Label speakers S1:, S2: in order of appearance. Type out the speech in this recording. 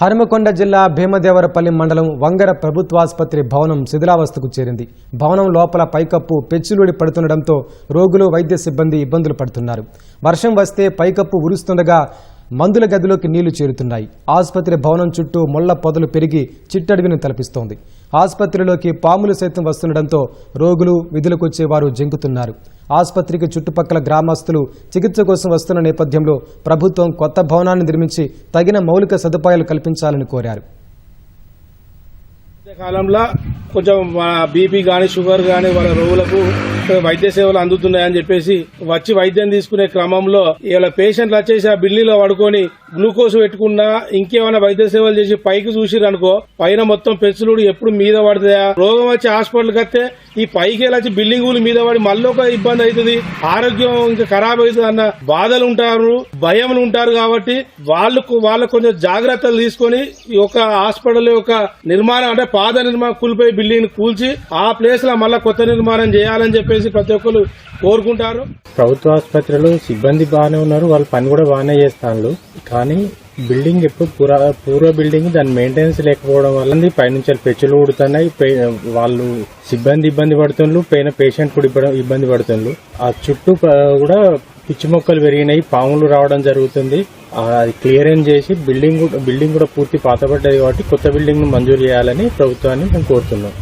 S1: హనుమకొండ జిల్లా భీమదేవరపల్లి మండలం వంగర ప్రభుత్వాసుపత్రి భవనం శిథిలావస్థకు చేరింది. భవనం లోపల పైకప్పు పెచ్చులుడి పడుతుండటంతో రోగులు వైద్య సిబ్బంది ఇబ్బందులు పడుతున్నారు. వర్షం వస్తే పైకప్పు ఉరుస్తుండగా మందుల గదిలోకి నీళ్ళు చేరుతున్నాయి. ఆసుపత్రి భవనం చుట్టూ ముళ్ళ పొదలు పెరిగి చిట్టడివిని తలపిస్తోంది. ఆసుపత్రిలోకి పాములు సైతం వస్తుండటంతో రోగులు విధులకొచ్చే వారు జంకుతున్నారు. ఆసుపత్రికి చుట్టుపక్కల గ్రామస్తులు చికిత్స కోసం వస్తున్న నేపథ్యంలో ప్రభుత్వం కొత్త భవనాన్ని నిర్మించి తగిన మౌలిక సదుపాయాలు కల్పించాలని కోరారు.
S2: కాలంలో కొంచెం బీపీ కానీ షుగర్ కానీ వాళ్ళ రోగులకు వైద్య సేవలు అందుతున్నాయని చెప్పేసి వచ్చి వైద్యం తీసుకునే క్రమంలో ఇలా పేషెంట్లు వచ్చేసి ఆ బిల్లీలో పడుకొని గ్లూకోజ్ పెట్టుకున్నా ఇంకేమైనా వైద్య సేవలు చేసి పైకి చూసిరు అనుకో పైన మొత్తం పెచ్చులుడు ఎప్పుడు మీద పడతాయా రోగం వచ్చి హాస్పిటల్కి వస్తే ఈ పైకి వెళ్ళి వచ్చి బిల్డింగులు మీద పడి మళ్ళీ ఒక ఇబ్బంది అవుతుంది. ఆరోగ్యం ఇంకా ఖరాబ్ అవుతుంది అన్న బాధలు ఉంటారు భయములు ఉంటారు కాబట్టి వాళ్ళకు వాళ్ళకు కొంచెం జాగ్రత్తలు తీసుకొని ఈ యొక్క హాస్పిటల్ యొక్క నిర్మాణం అంటే పాత నిర్మాణం కూలిపోయి బిల్డింగ్ కూల్చి ఆ ప్లేస్లో మళ్ళీ కొత్త నిర్మాణం చేయాలని చెప్పి చెప్పేసి ప్రతి ఒక్కరు కోరుకుంటారు.
S3: ప్రభుత్వ ఆసుపత్రిలో సిబ్బంది బాగానే ఉన్నారు వాళ్ళ పని కూడా బాగానే చేస్తాను కానీ బిల్డింగ్ ఎప్పుడు పూరా పూర్వ బిల్డింగ్ దాని మెయింటెనెన్స్ లేకపోవడం వల్ల పైనుంచి పెచ్చులు ఊడుతున్నాయి వాళ్ళు సిబ్బంది ఇబ్బంది పడుతుండ్రు పైన పేషెంట్ కూడా ఇబ్బ- ఇబ్బంది పడుతుండ్రు ఆ చుట్టూ కూడా పిచ్చి మొక్కలు పెరిగినాయి పాములు రావడం జరుగుతుంది. ఆ, అది క్లియరెన్స్ చేసి బిల్డింగ్ కూడా- బిల్డింగ్ కూడా పూర్తి పాతబడ్డది కాబట్టి కొత్త బిల్డింగ్ను మంజూరు చేయాలని ప్రభుత్వాన్ని మేము కోరుతున్నాం.